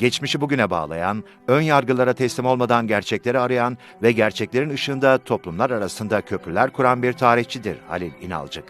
geçmişi bugüne bağlayan, ön yargılara teslim olmadan gerçekleri arayan ve gerçeklerin ışığında toplumlar arasında köprüler kuran bir tarihçidir Halil İnalcık.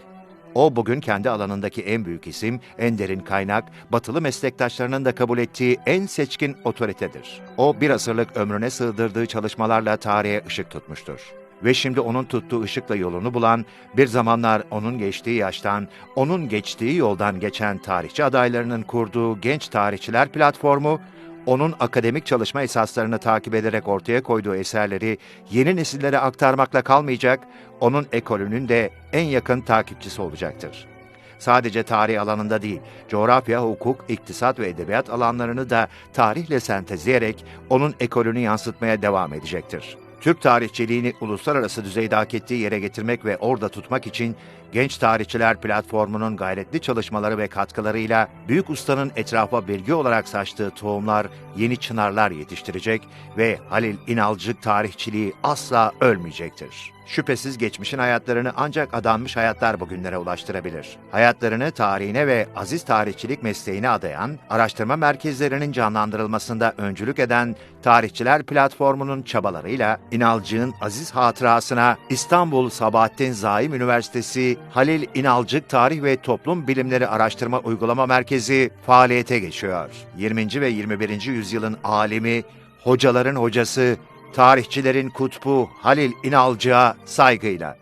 O bugün kendi alanındaki en büyük isim, en derin kaynak, batılı meslektaşlarının da kabul ettiği en seçkin otoritedir. O bir asırlık ömrüne sığdırdığı çalışmalarla tarihe ışık tutmuştur. Ve şimdi onun tuttuğu ışıkla yolunu bulan, bir zamanlar onun geçtiği yaştan, onun geçtiği yoldan geçen tarihçi adaylarının kurduğu Genç Tarihçiler Platformu, onun akademik çalışma esaslarını takip ederek ortaya koyduğu eserleri yeni nesillere aktarmakla kalmayacak, onun ekolünün de en yakın takipçisi olacaktır. Sadece tarih alanında değil, coğrafya, hukuk, iktisat ve edebiyat alanlarını da tarihle sentezleyerek onun ekolünü yansıtmaya devam edecektir. Türk tarihçiliğini uluslararası düzeyde hak ettiği yere getirmek ve orada tutmak için Genç Tarihçiler Platformu'nun gayretli çalışmaları ve katkılarıyla büyük ustanın etrafa bilgi olarak saçtığı tohumlar yeni çınarlar yetiştirecek ve Halil İnalcık tarihçiliği asla ölmeyecektir. Şüphesiz geçmişin hayatlarını ancak adanmış hayatlar bugünlere ulaştırabilir. Hayatlarını tarihine ve aziz tarihçilik mesleğine adayan, araştırma merkezlerinin canlandırılmasında öncülük eden Tarihçiler Platformu'nun çabalarıyla İnalcık'ın aziz hatırasına İstanbul Sabahattin Zaim Üniversitesi Halil İnalcık Tarih ve Toplum Bilimleri Araştırma Uygulama Merkezi faaliyete geçiyor. 20. ve 21. yüzyılın alimi, hocaların hocası, tarihçilerin kutbu Halil İnalcık'a saygıyla.